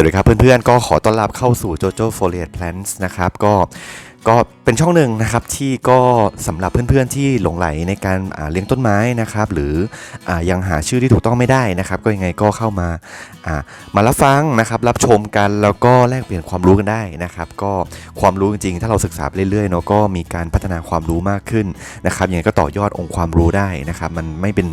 สวัสดีครับเพื่อนๆ ก็ขอต้อนรับเข้าสู่ JoJo Foliage Plants นะครับ ก็ก็ เป็นช่องหนึ่งนะครับที่ก็สำหรับเพื่อนๆที่หลงไหลในการเลี้ยงต้นไม้นะครับ หรืออยังหาชื่อที่ถูกต้องไม่ได้นะครับ ก็ยังไงก็เข้ามาอ่ามารับฟังนะครับ รับชมกันแล้วก็แลกเปลี่ยนความรู้กันได้นะครับ ก็ความรู้จริงๆ ถ้าเราศึกษาไปเรื่อยๆเนาะก็มีการพัฒนาความรู้มากขึ้นนะครับยังไงก็ต่อยอดองค์ความรู้ได้นะครับ มันไม่เป็น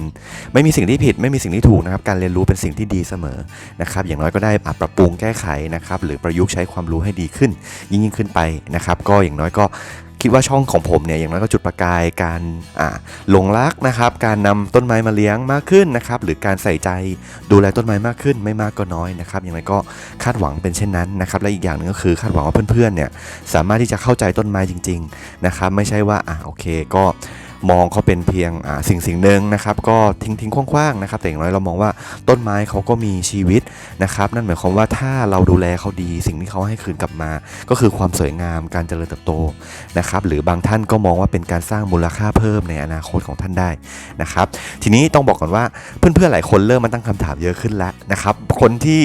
ไม่มีสิ่งที่ผิด ไม่มีสิ่งที่ถูกนะครับ การเรียนรู้เป็นสิ่งที่ดีเสมอนะครับ อย่างน้อยก็ได้ปรับปรุงแก้ไขนะครับ หรือประยุกต์ใช้ความรู้ให้ดีขึ้น ยิ่งขึ้นไปนะครับ ก็อย่างน้อยก็ คิดว่าช่องของผมเนี่ยอย่างน้อยก็จุดประกายการหลงรักนะครับ การนำต้นไม้มาเลี้ยงมากขึ้นนะครับ หรือการใส่ใจดูแลต้นไม้มากขึ้นไม่มากก็น้อยนะครับอย่างไรก็คาดหวังเป็นเช่นนั้นนะครับ และอีกอย่างหนึงก็คือคาดหวังว่าเพื่อนๆเนี่ยสามารถที่จะเข้าใจต้นไม้จริง ๆนะครับ ไม่ใช่ว่าอ่าโอเคก็ มองเขาเป็นเพียงสิ่งสิ่งหนึ่งนะครับ ก็ทิ้งทิ้งคว้างๆนะครับแต่อย่างน้อยเรามองว่าต้นไม้เขาก็มีชีวิตนะครับ นั่นหมายความว่าถ้าเราดูแลเขาดีสิ่งที่เขาให้คืนกลับมา ก็คือความสวยงามการเจริญเติบโตนะครับ หรือบางท่านก็มองว่าเป็นการสร้างมูลค่าเพิ่มในอนาคตของท่านได้นะครับ ทีนี้ต้องบอกก่อนว่าเพื่อนๆหลายคนเริ่มมาตั้งคำถามเยอะขึ้นแล้วนะครับ คนที่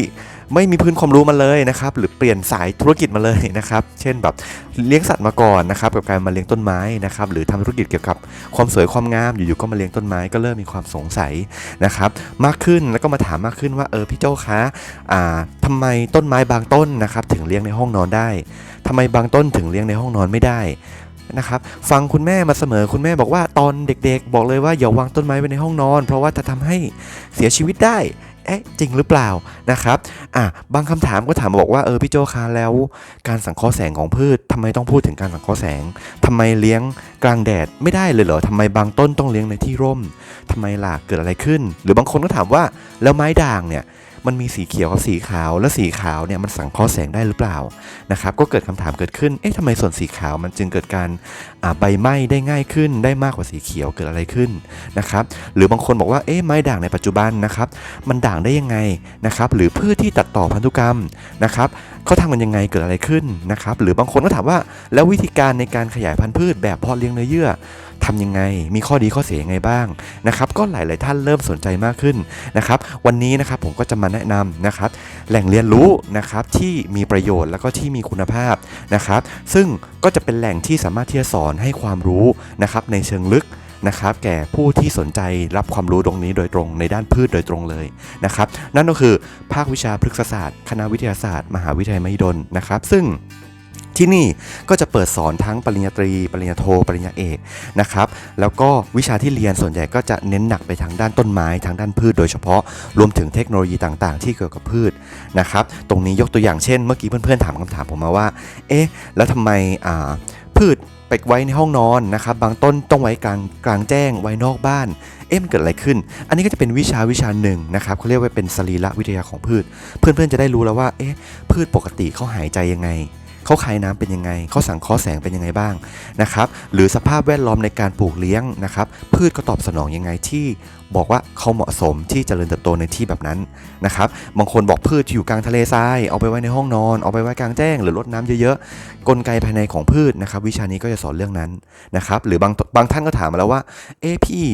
ไม่มีพื้นความรู้มาเลยนะครับหรือเปลี่ยนสายธุรกิจมาเลยนะครับเช่นแบบเลี้ยงสัตว์มาก่อนนะครับกับการมาเลี้ยงต้นไม้นะครับหรือทำธุรกิจเกี่ยวกับความสวยความงามอยู่ๆก็มาเลี้ยงต้นไม้ก็เริ่มมีความสงสัยนะครับมากขึ้นแล้วก็มาถามมากขึ้นว่าเออพี่โจ้คะอ่าทำไมต้นไม้บางต้นนะครับถึงเลี้ยงในห้องนอนได้ทำไมบางต้นถึงเลี้ยงในห้องนอนไม่ได้นะครับฟังคุณแม่มาเสมอคุณแม่บอกว่าตอนเด็กๆ บอกเลยว่าอย่าวางต้นไม้ไว้ในห้องนอน เพราะว่าจะทำให้เสียชีวิตได้ เอ๊ะจริงหรือเปล่านะครับอะบางคำถามก็ถามบอกว่าเออพี่โจคะแล้วการสังเคราะห์แสงของพืชทำไมต้องพูดถึงการสังเคราะห์แสงทำไมเลี้ยงกลางแดดไม่ได้เลยเหรอทำไมบางต้นต้องเลี้ยงในที่ร่มทำไมล่ะเกิดอะไรขึ้น หรือบางคนก็ถามว่าแล้วไม้ด่างเนี่ย มันมีสีเขียวกับสีขาว แล้วสีขาวเนี่ยมันสังเคราะห์แสงได้หรือเปล่านะครับก็เกิดคำถามเกิดขึ้นเอ๊ะทำไมส่วนสีขาวมันจึงเกิดการใบไหม้ได้ง่ายขึ้น ได้มากกว่าสีเขียวเกิดอะไรขึ้นนะครับหรือบางคนบอกว่าเอ๊ะไม้ด่างในปัจจุบันนะครับมันด่างได้ยังไงนะครับหรือพืชที่ตัดต่อพันธุกรรมนะครับ เขาทำกันยังไงเกิดอะไรขึ้นนะครับหรือบางคนก็ถามว่าแล้ววิธีการในการขยายพันธุ์พืชแบบเพาะเลี้ยงเนื้อเยื่อทำยังไง มีข้อดีข้อเสียยังไงบ้างนะครับ ก็หลาย ๆ ท่านเริ่มสนใจมากขึ้นนะครับ วันนี้นะครับผมก็จะมาแนะนำนะครับ แหล่งเรียนรู้นะครับที่มีประโยชน์แล้วก็ที่มีคุณภาพนะครับ ซึ่งก็จะเป็นแหล่งที่สามารถที่จะสอนให้ความรู้นะครับในเชิงลึก นะครับ แก่ผู้ที่สนใจรับความรู้ตรงนี้โดยตรงในด้านพืชโดยตรงเลยนะครับ นั่นก็คือภาควิชาพฤกษศาสตร์ คณะวิทยาศาสตร์ มหาวิทยาลัยมหิดลนะครับ ซึ่งที่นี่ก็จะเปิดสอนทั้งปริญญาตรี ปริญญาโท ปริญญาเอกนะครับ แล้วก็วิชาที่เรียนส่วนใหญ่ก็จะเน้นหนักไปทางด้านต้นไม้ ทางด้านพืชโดยเฉพาะ รวมถึงเทคโนโลยีต่างๆ ที่เกี่ยวกับพืชนะครับ ตรงนี้ยกตัวอย่างเช่น เมื่อกี้เพื่อนๆถามคำถามผมมาว่า เอ๊ะ แล้วทำไมอ่า พืชไปไว้ในห้องนอนนะครับ บางต้นต้องไว้กลางกลางแจ้งไว้นอกบ้าน เอ๊ะมันเกิดอะไรขึ้น อันนี้ก็จะเป็นวิชาวิชาหนึ่งนะครับเขาเรียกว่าเป็นสรีระวิทยาของพืช เพื่อนๆจะได้รู้แล้วว่า เอ๊ะพืชปกติเขาหายใจยังไงเขาคายน้ำเป็นยังไง เขาสังเคราะห์แสงเป็นยังไงบ้างนะครับ หรือสภาพแวดล้อมในการปลูกเลี้ยงนะครับ พืชก็ตอบสนองยังไงที่ บอกว่าเขาเหมาะสมที่จเจริญเติบโตในที่แบบนั้นนะครับ บางคนบอกพืชที่อยู่กลางทะเลทราย เอาไปไว้ในห้องนอน เอาไปไว้กลางแจ้ง หรือรดน้ำเยอะๆ กลไกภายในของพืชนะครับ วิชานี้ก็จะสอนเรื่องนั้นนะครับ หรือบางบางท่านก็ถามมาแล้วว่า เอ๊พี่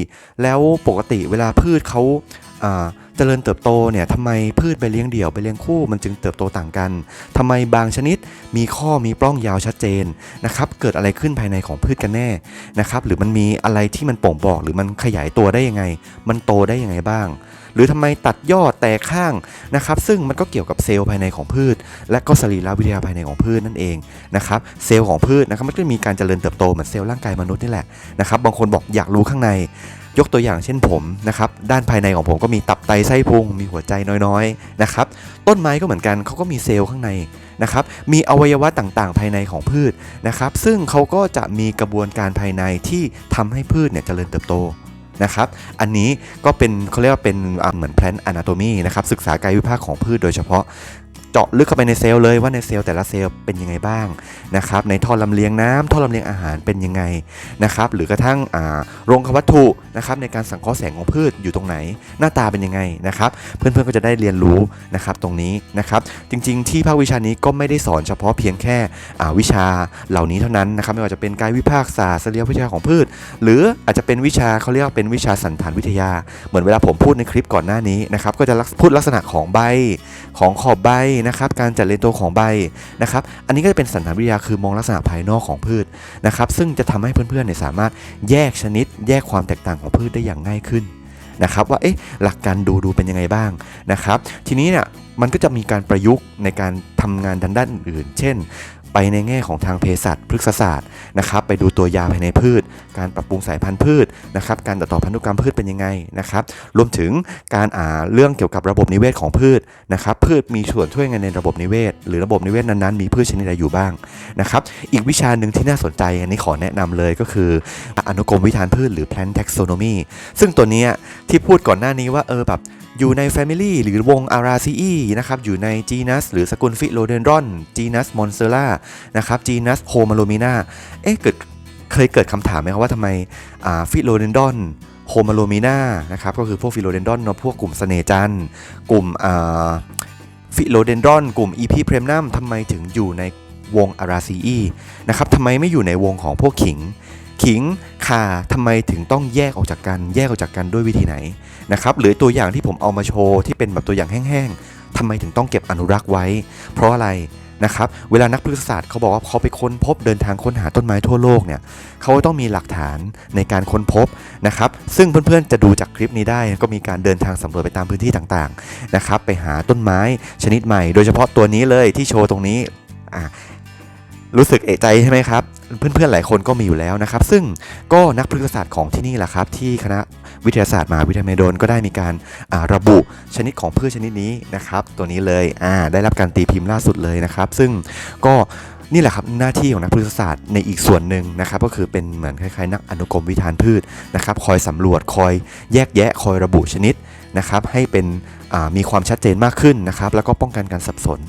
แล้วปกติเวลาพืชเขาเจริญเติบโตเนี่ยทำไมพืชไปเลี้ยงเดี่ยวไปเลี้ยงคู่มันจึงเติบโตต่างกันทำไมบางชนิดมีข้อมีปล้องยาวชัดเจนนะครับ เกิดอะไรขึ้นภายในของพืชกันแน่นะครับ หรือมันมีอะไรที่มันโป่งบอกหรือมันขยายตัวได้ยังไงมันโตได้ยังไงบ้าง หรือทำไมตัดยอดแตกข้างนะครับ ซึ่งมันก็เกี่ยวกับเซลล์ภายในของพืช และก็สรีรวิทยาภายในของพืชนั่นเองนะครับเซลล์ของพืชนะครับมันก็มีการเจริญเติบโตเหมือนเซลล์ร่างกายมนุษย์นี่แหละนะครับบางคนบอกอยากรู้ข้างในยกตัวอย่างเช่นผมนะครับด้านภายในของผมก็มีตับไตไส้พุงมีหัวใจน้อยๆนะครับต้นไม้ก็เหมือนกันเขาก็มีเซลล์ข้างในนะครับมีอวัยวะต่างๆ ภายในของพืชนะครับซึ่งเขาก็จะมีกระบวนการภายในที่ทำให้พืชเนี่ยเจริญเติบโต นะครับ อันนี้ก็เป็นเขาเรียกว่าเป็นเหมือนแพลนอนาโตมีนะครับศึกษากายวิภาคของพืชโดยเฉพาะ เจาะลึกเข้าไปในเซลล์เลยว่าในเซลล์แต่ละเซลล์เป็นยังไงบ้างนะครับในท่อลำเลียงน้ำท่อลำเลียงอาหารเป็นยังไงนะครับหรือกระทั่งโรงวัตถุนะครับในการสังเคราะห์แสงของพืชอยู่ตรงไหน หน้าตาเป็นยังไงนะครับเพื่อนๆก็จะได้เรียนรู้นะครับตรงนี้นะครับจริงๆ ที่ภาควิชานี้ก็ไม่ได้สอนเฉพาะเพียงแค่วิชาเหล่านี้เท่านั้นนะครับไม่ว่าจะเป็นกายวิภาคศาสตร์สรีรวิทยาของพืช หรืออาจจะเป็นวิชาเขาเรียกว่าเป็นวิชาสันฐานวิทยา เหมือนเวลาผมพูดในคลิปก่อนหน้านี้นะครับก็จะพูดลักษณะของใบของขอบใบนะครับการจัดเรียงตัวของใบนะครับอันนี้ก็จะเป็นสันฐานวิทยาคือมองลักษณะภายนอกของพืชนะครับซึ่งจะทำให้เพื่อนๆเนี่ยสามารถแยกชนิด แยกความแตกต่างของพืชได้อย่างง่ายขึ้นนะครับว่าเอ๊ะหลักการดูดูเป็นยังไงบ้างนะครับทีนี้เนี่ยมันก็จะมีการประยุกต์ในการทำงานด้านด้านอื่นๆเช่น ไปในแง่ของทางเภสัชพฤกษศาสตร์นะครับ ไปดูตัวยาภายในพืช การปรับปรุงสายพันธุ์พืชนะครับ การตัดต่อพันธุกรรมพืชเป็นยังไงนะครับ รวมถึงการอ่าเรื่องเกี่ยวกับระบบนิเวศของพืชนะครับ พืชมีส่วนช่วยงในระบบนิเวศ หรือระบบนิเวศนั้นๆ มีพืชชนิดใดอยู่บ้างนะครับ อีกวิชาหนึ่งที่น่าสนใจอันนี้ขอแนะนำเลยก็คืออนุกรมวิธานพืชหรือ plant taxonomy ซึ่งตัวนี้ที่พูดก่อนหน้านี้ว่าเออแบบ อยู่ใน Family หรือวง Araceae นะครับอยู่ใน genus หรือสกุล Philodendron genus Monsera นะครับ genus Homalomina เอ๊ะเกิดเคยเกิดคำถามไหมครับว่าทำไมอ่า Philodendron Homalomina นะครับก็คือพวก Philodendron เนาะพวกกลุ่มเสน่จันกลุ่มอ่า Philodendron กลุ่ม EP p r e m n u m ทำไมถึงอยู่ในวง Araceae นะครับทำไมไม่อยู่ในวงของพวกขิง ขิงข่าทำไมถึงต้องแยกออกจากกัน แยกออกจากกันด้วยวิธีไหนนะครับหรือตัวอย่างที่ผมเอามาโชว์ที่เป็นแบบตัวอย่างแห้งๆทำไมถึงต้องเก็บอนุรักษ์ไว้ เพราะอะไรนะครับเวลานักพฤกษศาสตร์เขาบอกว่าเขาไปค้นพบเดินทางค้นหาต้นไม้ทั่วโลกเนี่ยเขาต้องมีหลักฐานในการค้นพบนะครับซึ่งเพื่อนๆจะดูจากคลิปนี้ได้ก็มีการเดินทางสำรวจไปตามพื้นที่ต่างๆนะครับไปหาต้นไม้ชนิดใหม่ โดยเฉพาะตัวนี้เลยที่โชว์ตรงนี้อะ รู้สึกเอะใจใช่ไหมครับ เพื่อนๆหลายคนก็มีอยู่แล้วนะครับ ซึ่งก็นักพฤกษศาสตร์ของที่นี่แหละครับ ที่คณะวิทยาศาสตร์มหาวิทยาลัยมดลก็ได้มีการระบุชนิดของพืชชนิดนี้นะครับ ตัวนี้เลยได้รับการตีพิมพ์ล่าสุดเลยนะครับ ซึ่งก็นี่แหละครับหน้าที่ของนักพฤกษศาสตร์ในอีกส่วนหนึ่งนะครับ ก็คือเป็นเหมือนคล้ายๆ นักอนุกรมวิธานพืชนะครับ คอยสำรวจคอยแยกแยะ คอยระบุชนิดนะครับ ให้เป็น มีความชัดเจนมากขึ้นนะครับแล้วก็ป้องกันการสับสน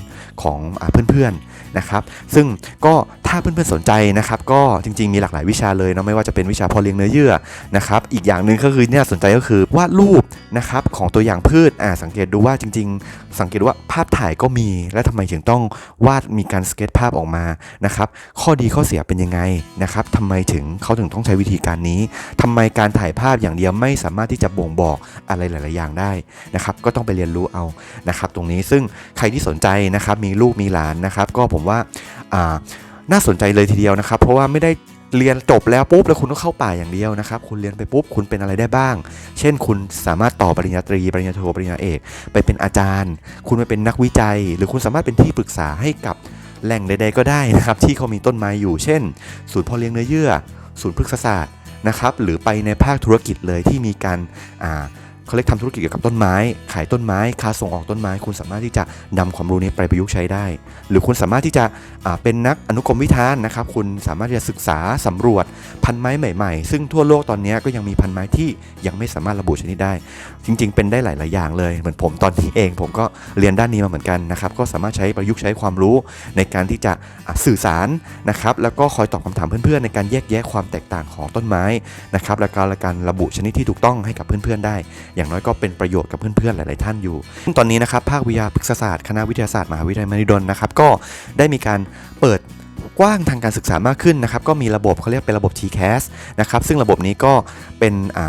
ของอเพื่อนๆนะครับ ซึ่งก็ถ้าเพื่อนๆสนใจนะครับก็จริงๆมีหลากหลายวิชาเลยเนาะไม่ว่าจะเป็นวิชาพอเลี้ยงเนื้อเยื่อนะครับอีกอย่างหนึ่งก็คือเนี่ยสนใจก็คือวาดรูปนะครับของตัวอย่างพืชอ่าสังเกตดูว่าจริง ๆ สังเกตว่าภาพถ่ายก็มี และทำไมถึงต้องวาดมีการสเก็ตภาพออกมานะครับข้อดีข้อเสียเป็นยังไงนะครับทำไมถึงเขาถึงต้องใช้วิธีการนี้ทำไมการถ่ายภาพอย่างเดียวไม่สามารถที่จะบ่งบอกอะไรหลาย ๆ อย่างได้นะครับก็ต้องไปเรียนรู้เอานะครับตรงนี้ซึ่งใครที่สนใจนะครับมีลูกมีหลานนะครับ ก็ผมว่าอ่าน่าสนใจเลยทีเดียวนะครับ เพราะว่าไม่ได้เรียนจบแล้วปุ๊บแล้วคุณต้องเข้าป่าอย่างเดียวนะครับ คุณเรียนไปปุ๊บคุณเป็นอะไรได้บ้าง เช่น คุณสามารถต่อปริญญาตรีปริญญาโทปริญญาเอก ไปเป็นอาจารย์ คุณไปเป็นนักวิจัย หรือคุณสามารถเป็นที่ปรึกษาให้กับแหล่งใดๆก็ได้นะครับ ที่เขามีต้นไม้อยู่ เช่น ศูนย์พาะเลี้ยงเนื้อเยื่อ ศูนย์พฤกษศาสตร์นะครับ หรือไปในภาคธุรกิจเลยที่มีการอ่า เขาเรียกทำธุรกิจเกี่ยวกับต้นไม้ ขายต้นไม้ค้าส่งออกต้นไม้ คุณสามารถที่จะนำความรู้นี้ไปประยุกต์ใช้ได้ หรือคุณสามารถที่จะเป็นนักอนุกรมวิธานนะครับ คุณสามารถที่จะศึกษาสำรวจพันไม้ใหม่ ๆ ซึ่งทั่วโลกตอนนี้ก็ยังมีพันไม้ที่ยังไม่สามารถระบุชนิดได้ จริง ๆ เป็นได้หลาย ๆ อย่างเลย เหมือนผมตอนนี้เอง ผมก็ เรียนด้านนี้มาเหมือนกันนะครับก็สามารถใช้ประยุกต์ใช้ความรู้ในการที่จะสื่อสารนะครับแล้วก็คอยตอบคำถามเพื่อนๆ ในการแยกแยะความแตกต่างของต้นไม้นะครับและการละการระบุชนิดที่ถูกต้องให้กับเพื่อนๆได้ อย่างน้อยก็เป็นประโยชน์กับเพื่อนๆหลายๆท่านอยู่ซึ่งตอนนี้นะครับภาควิทยาพฤกษศาสตร์คณะวิทยาศาสตร์มหาวิทยาลัยมหิดลนะครับก็ได้มีการเปิดกว้างทางการศึกษามากขึ้นนะครับก็มีระบบเขาเรียกเป็นระบบ TCAS นะครับซึ่งระบบนี้ก็เป็นอ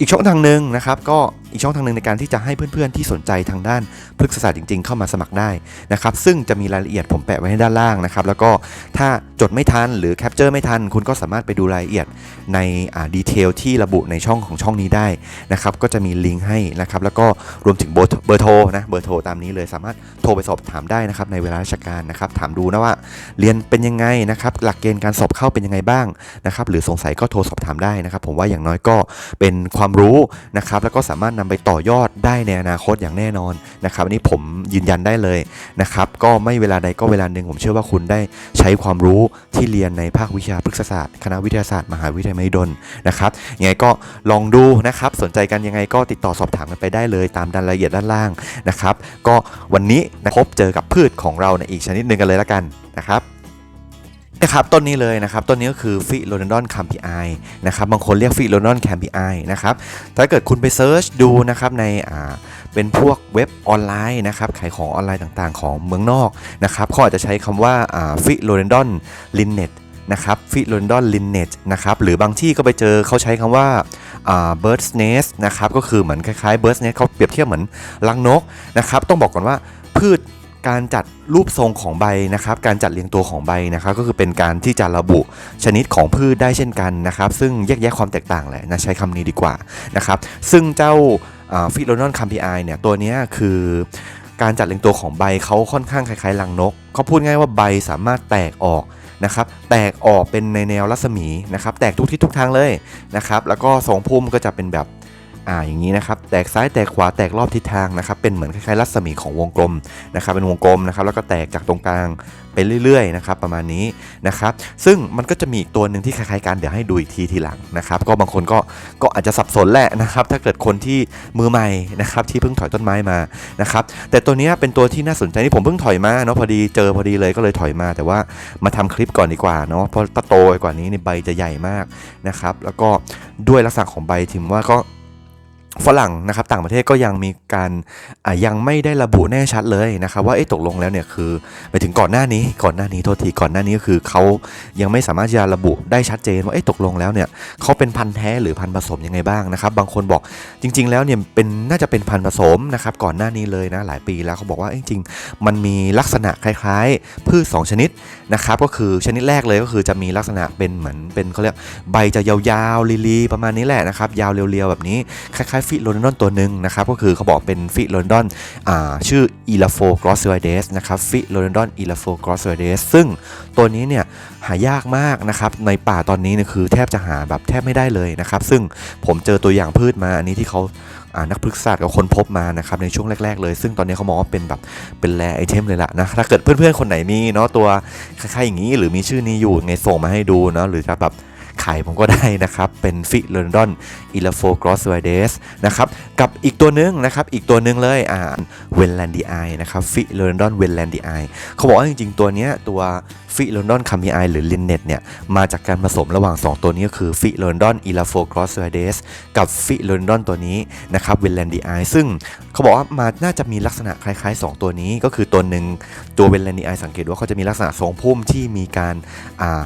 อีกช่องทางหนึ่งนะครับก็อีกช่องทางหนึ่งในการที่จะให้เพื่อนๆที่สนใจทางด้านพฤกษศาสตร์จริง ๆ เข้ามาสมัครได้นะครับซึ่งจะมีรายละเอียดผมแปะไว้ให้ด้านล่างนะครับแล้วก็ถ้าจดไม่ทันหรือแคปเจอร์ไม่ทัน คุณก็สามารถไปดูรายละเอียดในดีเทลที่ระบุในช่องของช่องนี้ได้นะครับก็จะมีลิงก์ให้นะครับแล้วก็รวมถึงเบอร์เบอร์โทรนะเบอร์โทรตามนี้เลยสามารถโทรไปสอบถามได้นะครับในเวลาราชการนะครับถามดูนะว่าเรียนเป็นยังไงนะครับหลักเกณฑ์การสอบเข้าเป็นยังไงบ้างนะครับหรือสงสัยก็โทรสอบถามได้นะครับผมว่าอย่างน้อยก็เป็นความรู้นะครับแล้วก็สามารถนำไปต่อยอดได้ในอนาคตอย่างแน่นอนนะครับอันนี้ผมยืนยันได้เลยนะครับ ก็ไม่เวลาใดก็เวลาหนึ่งผมเชื่อว่าคุณได้ใช้ความรู้ที่เรียนในภาควิชาพฤกษศาสตร์ คณะวิทยาศาสตร์มหาวิทยาลัยมหิดลนะครับยังไงก็ลองดูนะครับ สนใจกันยังไงก็ติดต่อสอบถามกันไปได้เลย ตามรายละเอียดด้านล่างนะครับ ก็วันนี้นะพบเจอกับพืชของเราในอีกชนิดหนึ่งกันเลยละกันนะครับ นะครับต้นนี้เลยนะครับต้นนี้ก็คือฟิโลนดอนคัมพีไอนะครับบางคนเรียกฟิโลนดอนแคมพีไอนะครับถ้าเกิดคุณไปเซิร์ชดูนะครับในอ่าเป็นพวกเว็บออนไลน์นะครับขายของออนไลน์ต่างๆ ของเมืองนอกนะครับเขาอาจจะใช้คำว่าฟิโลนดอนลินเน็ตนะครับฟิโลเดนดอนลินเน็ตนะครับหรือบางที่ก็ไปเจอเขาใช้คำว่าเบิร์ดเนสนะครับก็คือเหมือนคล้ายๆเบิร์ดเนสเขาเปรียบเทียบเหมือนรังนกนะครับต้องบอกก่อนว่าพืช การจัดรูปทรงของใบนะครับ การจัดเรียงตัวของใบนะครับ ก็คือเป็นการที่จะระบุชนิดของพืชได้เช่นกันนะครับ ซึ่งแยกแยะความแตกต่างแหละนะใช้คำนี้ดีกว่านะครับ ซึ่งเจ้าฟิโลนอนคัมพีไอเนี่ยตัวเนี้ยคือการจัดเรียงตัวของใบเขาค่อนข้างคล้ายๆลังนกเขาพูดง่ายว่าใบสามารถแตกออกนะครับ แตกออกเป็นในแนวรัศมีนะครับ แตกทุกทิศทุกทางเลยนะครับ แล้วก็ทรงพุ่มก็จะเป็นแบบ อ่าอย่างนี้นะครับแตกซ้ายแตกขวาแตกรอบทิศทางนะครับเป็นเหมือนคล้ายๆรัศมีของวงกลมนะครับเป็นวงกลมนะครับแล้วก็แตกจากตรงกลางไปเรื่อยๆนะครับประมาณนี้นะครับซึ่งมันก็จะมีอีกตัวหนึ่งที่คล้ายๆกันเดี๋ยวให้ดูอีกทีทีหลังนะครับก็บางคนก็ก็อาจจะสับสนแหละนะครับถ้าเกิดคนที่มือใหม่นะครับที่เพิ่งถอยต้นไม้มานะครับแต่ตัวนี้เป็นตัวที่น่าสนใจที่ผมเพิ่งถอยมาเนาะพอดีเจอพอดีเลยก็เลยถอยมา แต่ว่ามาทำคลิปก่อนดีกว่าเนาะเพราะถ้าโตไปกว่านี้เนี่ยใบจะใหญ่มากนะครับแล้วก็ด้วยลักษณะของใบถิมว่าก็ ฝรั่งนะครับต่างประเทศก็ยังมีการอ่ายังไม่ได้ระบุแน่ชัดเลยนะครับว่าตกลงแล้วเนี่ยคือไปถึงก่อนหน้านี้ก่อนหน้านี้โทษทีก่อนหน้านี้ก็คือเขายังไม่สามารถจะระบุได้ชัดเจนว่าตกลงแล้วเนี่ยเขาเป็นพันธุ์แท้หรือพันธุ์ผสมยังไงบ้างนะครับ บางคนบอกจริง ๆ แล้วเนี่ยเป็นน่าจะเป็นพันธุ์ผสมนะครับก่อนหน้านี้เลยนะหลายปีแล้วเขาบอกว่าจริง ๆ มันมีลักษณะคล้ายๆ พืชสองชนิดนะครับก็คือชนิดแรกเลยก็คือจะมีลักษณะเป็นเหมือนเป็นเขาเรียกใบจะยาวๆลีๆประมาณนี้แหละนะครับยาวเรียวๆแบบนี้คล้ายๆฟิโลนดอนตัวหนึ่งนะครับก็คือเขาบอกเป็นฟิโลนดอนชื่ออีลาโฟกรอสไวเดสนะครับฟิโลนดอนอีลาโฟกรอสไวเดสซึ่งตัวนี้เนี่ยหายากมากนะครับในป่าตอนนี้เนี่ยคือแทบจะหาแบบแทบไม่ได้เลยนะครับซึ่งผมเจอตัวอย่างพืชมาอันนี้ที่เขาอ่านักพฤกษศาสตร์กับคนพบมานะครับในช่วงแรก ๆ เลย ซึ่งตอนนี้เขามองว่าเป็นแบบเป็นแรไอเทมเลยล่ะนะถ้าเกิดเพื่อนๆคนไหนมีเนาะตัวคล้ายๆอย่างนี้หรือมีชื่อนี้อยู่ไงส่งมาให้ดูเนาะหรือจะแบบ ขายผมก็ได้นะครับ เป็นฟิลเดนดอนอีลาโฟกรอสไวเดสนะครับ กับอีกตัวนึงนะครับ อีกตัวนึงเลยอ่าเวนแลนดีไอนะครับฟิโลนดอนเวนแลนดีไอเขาบอกว่าจริงๆ ตัวเนี้ยตัวฟิโลนดอนคัม i ไอหรือลินเน็ตเนี่ย มาจากการผสมระหว่าง 2 ตัวนี้ก็คือฟิโลนดอนอีลาโฟกรอสไวเดสกับฟิโลนดอนตัวนี้นะครับเวนแลนดีไอซึ่งเขาบอกว่ามาน่าจะมีลักษณะคล้าย ๆ 2 ตัวนี้ก็คือตัวหนึ่งตัวเวนแลนดีไอสังเกตว่าเขาจะมีลักษณะทรงพุ่มที่มีการอ่า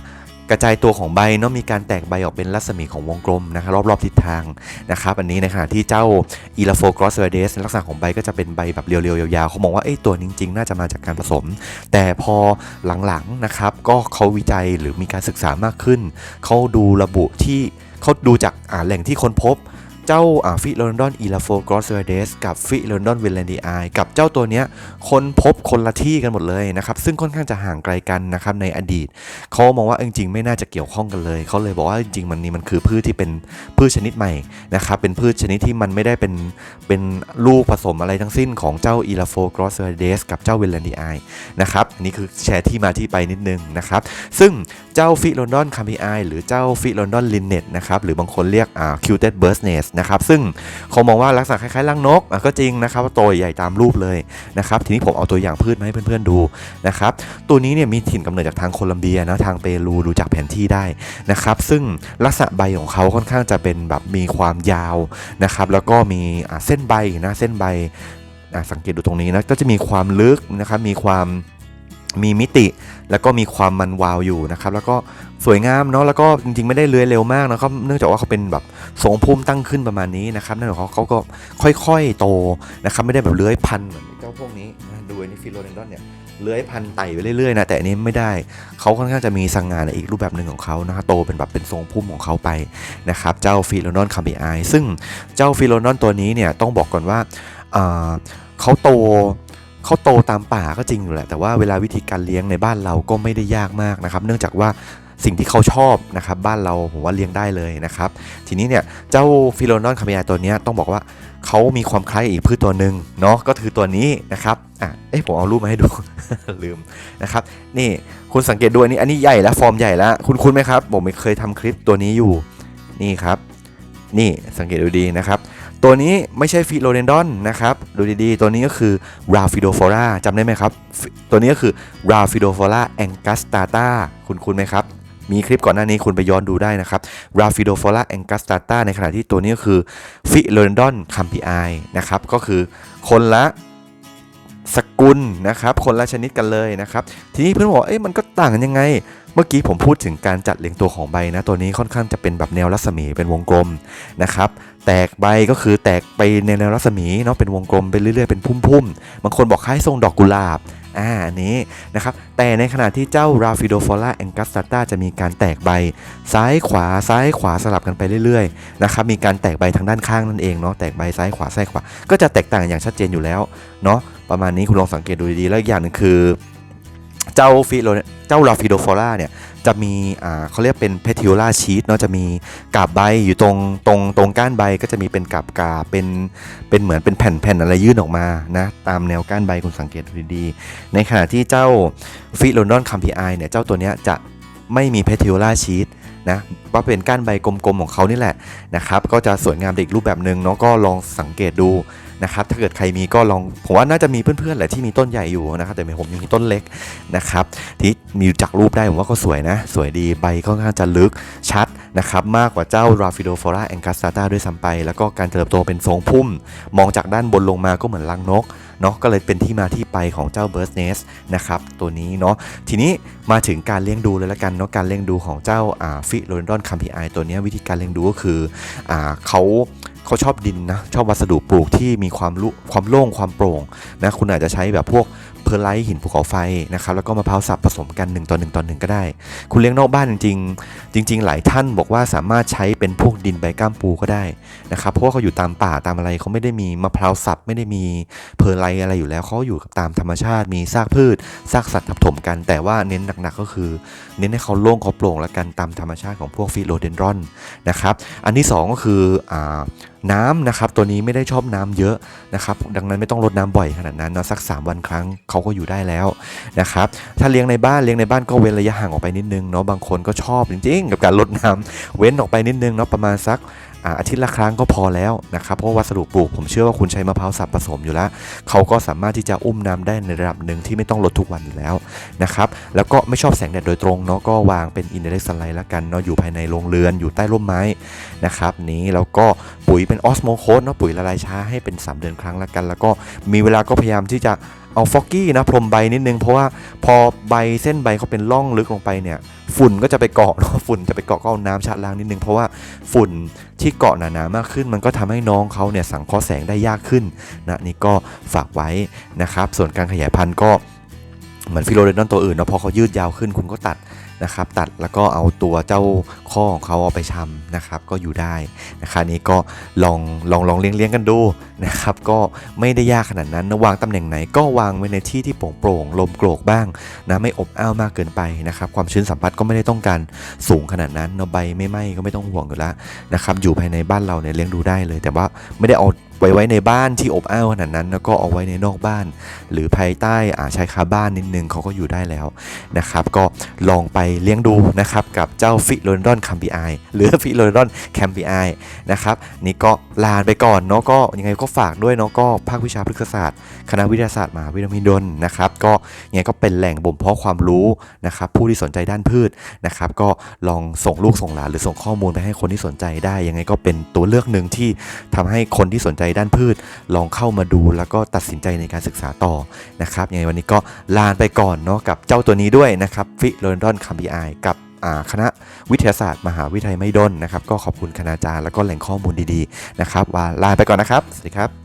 กระจายตัวของใบเนาะมีการแตกใบออกเป็นรัศมีของวงกลมนะครับรอบๆทิศทางนะครับอันนี้ในขณะที่เจ้าอีลาโฟกรอสเวเดสลักษณะของใบก็จะเป็นใบแบบเรียวๆยาวๆเขามองว่าไอ้ตัวจริงๆ น่าจะมาจากการผสม แต่พอหลังๆนะครับก็เขาวิจัยหรือมีการศึกษามากขึ้น เขาดูระบุที่เขาดูจากอ่าแหล่งที่ค้นพบ เจ้าฟิโลนดอนอีลาโฟกรอสเวเดสกับฟิโลนดอนเวลเลนดีไอกับเจ้าตัวเนี้ยคนพบคนละที่กันหมดเลยนะครับ ซึ่งค่อนข้างจะห่างไกลกันนะครับในอดีต เขามองว่าจริงๆ ไม่น่าจะเกี่ยวข้องกันเลย เขาเลยบอกว่าจริงๆ มันนี่มันคือพืชที่เป็นพืชชนิดใหม่นะครับ เป็นพืชชนิดที่มันไม่ได้เป็นเป็นลูกผสมอะไรทั้งสิ้นของเจ้าอีลาโฟกรอสเดสกับเจ้าเวลเลนดีไอนะครับอันนี้คือแชร์ที่มาที่ไปนิดนึงนะครับ ซึ่งเจ้าฟิลอนดอนคัมพีไอหรือเจ้าฟิลอนดอนลินเน็ตนะครับ หรือบางคนเรียกอ่าคิวเต็ดเบิร์สเนสนะครับซึ่งเขามองว่าลักษณะคล้ายๆลังนกก็จริงนะครับว่าโตใหญ่ตามรูปเลยนะครับทีนี้ผมเอาตัวอย่างพืชมาให้เพื่อนๆดูนะครับตัวนี้เนี่ยมีถิ่นกำเนิดจากทางโคลัมเบียนะทางเปรูดูจากแผนที่ได้นะครับซึ่งลักษณะใบของเขาค่อนข้างจะเป็นแบบมีความยาวนะครับแล้วก็มีเส้นใบนะเส้นใบสังเกตดูตรงนี้นะก็จะมีความลึกนะครับมีความ มีมิติแล้วก็มีความมันวาวอยู่นะครับแล้วก็สวยงามเนาะแล้วก็จริงๆไม่ได้เลื้อยเร็วมากนะครับเนื่องจากว่าเขาเป็นแบบทรงพุ่มตั้งขึ้นประมาณนี้นะครับนั่นหมายความว่าเขาก็ค่อยๆโตนะครับไม่ได้แบบเลื้อยพันเหมือนเจ้าพวกนี้ดูอันนี้ฟิโลเดนดอนเนี่ยเลื้อยพันไต่ไปเรื่อยๆนะแต่อันนี้ไม่ได้เขาค่อนข้างจะมีสังงานในอีกรูปแบบหนึ่งของเขานะฮะโตเป็นแบบเป็นทรงพุ่มของเขาไปนะครับเจ้าฟิโลนอนคัมบีไอซึ่งเจ้าฟิโลนอนตัวนี้เนี่ยต้องบอกก่อนว่าเขาโต เขาโตตามป่าก็จริงอยู่แหละ แต่ว่าเวลาวิธีการเลี้ยงในบ้านเราก็ไม่ได้ยากมากนะครับ เนื่องจากว่าสิ่งที่เขาชอบนะครับ บ้านเราผมว่าเลี้ยงได้เลยนะครับ ทีนี้เนี่ยเจ้าฟิโลนอนคาเมียตัวนี้ต้องบอกว่าเขามีความคล้ายอีกพืชตัวหนึ่งเนาะก็คือตัวนี้นะครับอะเอ้ผมเอารูปมาให้ดู ลืมนะครับ นี่คุณสังเกตดูอันนี้อันนี้ใหญ่แล้วฟอร์มใหญ่แล้วคุณคุณไหมครับ ผมเคยทำคลิปตัวนี้อยู่นี่ครับ นี่สังเกตดูดีนะครับ ตัวนี้ไม่ใช่ฟิโลเดนดอนนะครับดูดีๆ ตัวนี้ก็คือราฟิโดฟอราจำได้ไหมครับ ตัวนี้ก็คือราฟิโดฟอราแองกัสตาตาคุณคุณไหมครับมีคลิปก่อนหน้านี้คุณไปย้อนดูได้นะครับราฟิโดฟอราแองกัสตาตาในขณะที่ตัวนี้ก็คือฟิโลเดนดอนคัมพีไอนะครับก็คือคนละ สกุลนะครับคนละชนิดกันเลยนะครับทีนี้เพื่อนบอกเอ๊ะมันก็ต่างกันยังไง เมื่อกี้ผมพูดถึงการจัดเรียงตัวของใบนะตัวนี้ค่อนข้างจะเป็นแบบแนวรัศมีเป็นวงกลมนะครับแตกใบก็คือแตกไปในแนวรัศมีเนาะเป็นวงกลมไปเรื่อยๆเป็นพุ่มๆบางคนบอกคล้ายทรงดอกกุหลาบอ่าอันนี้นะครับแต่ในขณะที่เจ้า Raphidophora angustata จะมีการแตกใบ ซ้ายขวาซ้ายขวาสลับกันไปเรื่อยๆนะครับมีการแตกใบทางด้านข้างนั่นเองเนาะแตกใบซ้ายขวาซ้ายขวา ก็จะแตกต่างอย่างชัดเจนอยู่แล้วเนาะ ประมาณนี้คุณลองสังเกตดูดีๆแล้วอย่างหนึงคือเจ้าฟิโลเจ้า Raphidophora เนี่ยจะมีอ่าเขาเรียกเป็น petiolate sheet เนาะจะมีกาบใบอยู่ตรงตรงตรงก้านใบก็จะมีเป็นกาบกาเป็นเป็นเหมือนเป็นแผ่นๆอะไรยื่นออกมานะตามแนวก้านใบคุณสังเกตดูดีๆในขณะที่เจ้าฟิโลนอนคัมพีไอเนี่ยเจ้าตัวเนี้ยจะไม่มี petiolate sheet นะว่าเป็นก้านใบกลมๆของเขานี่แหละนะครับก็จะสวยงามอีกรูปแบบหนึ่งเนาะก็ลองสังเกตดู นะครับถ้าเกิดใครมีก็ลองผมว่าน่าจะมีเพื่อนๆแหละที่มีต้นใหญ่อยู่นะครับแต่ผมยังมีต้นเล็กนะครับที่มีจากรูปได้ผมว่าก็สวยนะ สวยดีใบก็ค่อนข้างจะลึกชัดนะครับมากกว่าเจ้า Raphidophora angustata ด้วยซ้ำไป แล้วก็การเติบโตเป็นทรงพุ่ม มองจากด้านบนลงมาก็เหมือนรังนกเนาะก็เลยเป็นที่มาที่ไปของเจ้า Bird Nest นะครับตัวนี้เนาะทีนี้มาถึงการเลี้ยงดูเลยละกันเนาะการเลี้ยงดูของเจ้าฟิโลนดอนคัมพีไอตัวนี้วิธีการเลี้ยงดูก็คืออเขา เขาชอบดินนะ ชอบวัสดุปลูกที่มีความลุความโล่งความโปร่งนะ คุณอาจจะใช้แบบพวก เพอร์ไลท์หินภูเขาไฟนะครับแล้วก็มะพร้าวสับผสมกัน1ต่อ1ต่อ1ก็ได้ คุณเลี้ยงนอกบ้านจริงๆ จริง ๆ หลายท่านบอกว่าสามารถใช้เป็นพวกดินใบก้ามปูก็ได้นะครับเพราะว่าเขาอยู่ตามป่าตามอะไรเขาไม่ได้มีมะพร้าวสับไม่ได้มีเพอร์ไลท์อะไรอยู่แล้วเขาอยู่กับตามธรรมชาติมีซากพืชซากสัตว์ทับถมกัน แต่ว่าเน้นหนักๆก็คือ เน้นให้เขาโล่งเขาโปร่งและกันตามธรรมชาติของพวกฟิโลเดนดรอนนะครับอันที่สองก็คืออาน้ำนะครับตัวนี้ไม่ได้ชอบน้ำเยอะนะครับดังนั้นไม่ต้องรดน้ำบ่อยขนาดนั้นเนาะสัก 3 วันครั้งเขาก็อยู่ได้แล้วนะครับถ้าเลี้ยงในบ้านเลี้ยงในบ้านก็เว้นระยะห่างออกไปนิดนึงเนาะบางคนก็ชอบจริงๆ กับการรดน้ำเว้นออกไปนิดนึงเนาะประมาณสักอาทิตย์ละครั้งก็พอแล้วนะครับเพราะวัสดุปลูกผมเชื่อว่าคุณใช้มะพร้าวสับผสมอยู่แล้ว เขาก็สามารถที่จะอุ้มน้ำได้ในระดับหนึ่งที่ไม่ต้องลดทุกวันอยู่แล้วนะครับแล้วก็ไม่ชอบแสงแดดโดยตรงเนาะก็วางเป็นอินเด r ร c สไลด์ละกันเนาะอยู่ภายในโรงเรือนอยู่ใต้ร่มไม้นะครับนี้แล้วก็ปุ๋ยเป็นออสโมโคสเนาะปุ๋ยละลายช้าให้เป็น 3 เดือนครั้งละกัน แล้วก็มีเวลาก็พยายามที่จะ เอาฟอกกี้นะพรมใบนิดนึง เพราะว่าพอใบเส้นใบเขาเป็นร่องลึกลงไปเนี่ยฝุ่นก็จะไปเกาะเนาะฝุ่นจะไปเกาะก็เอาน้ำชะล้างนิดนึง เพราะว่าฝุ่นที่เกาะหนาๆมากขึ้น มันก็ทำให้น้องเขาเนี่ยสังเคราะห์แสงได้ยากขึ้นนะนี่ก็ฝากไว้นะครับส่วนการขยายพันธุ์ก็ เหมือนฟิโลเดนอนตัวอื่นเนาะพอเขายืดยาวขึ้นคุณก็ตัดนะครับตัดแล้วก็เอาตัวเจ้าข้อของเขาเอาไปชำนะครับก็อยู่ได้นะครับนี่ก็ลองลองลองเลี้ยงเลี้ยงกันดูนะครับก็ไม่ได้ยากขนาดนั้นนะวางตำแหน่งไหนก็วางไว้ในที่ที่โปร่งโปร่งลมโกรกบ้างนะไม่อบอ้าวมากเกินไปนะครับความชื้นสัมผัสก็ไม่ได้ต้องการสูงขนาดนั้นเนาะใบไม่ไหม้ก็ไม่ต้องห่วงอยู่แล้วนะครับอยู่ภายในบ้านเราเนี่ยเลี้ยงดูได้เลย แต่ว่าไม่ได้เอา ไว้ไว้ในบ้านที่อบอ้าวขนาดนั้น แล้วก็เอาไว้ในนอกบ้าน หรือภายใต้อาชายคาบ้านนิดนึงเขาก็อยู่ได้แล้วนะครับก็ลองไปเลี้ยงดูนะครับกับเจ้าฟิโลดอนคัมปีไอหรือฟิโลดอนแคมปีไอนะครับนี่ก็ลาไปก่อนเนาะก็ยังไงก็ฝากด้วยเนาะก็ภาควิชาพฤกษศาสตร์ คณะวิทยาศาสตร์มหาวิทยาลัยมหิดลนะครับก็ยังไงก็เป็นแหล่งบ่มเพาะความรู้นะครับผู้ที่สนใจด้านพืชนะครับก็ลองส่งลูกส่งหลานหรือส่งข้อมูลไปให้คนที่สนใจได้ยังไงก็เป็นตัวเลือกหนึ่งที่ทำให้คนที่สนใจด้านพืช ลองเข้ามาดูแล้วก็ตัดสินใจในการศึกษาต่อนะครับยังไงวันนี้ก็ลาไปก่อนเนาะกับเจ้าตัวนี้ด้วยนะครับฟิโลนดอนคัมบีไอกับคณะวิทยาศาสตร์ มหาวิทยาลัยไม่ดลนะครับ ก็ขอบคุณคณาจารย์แล้วก็แหล่งข้อมูลดีๆนะครับว่าลาไปก่อนนะครับ สวัสดีครับ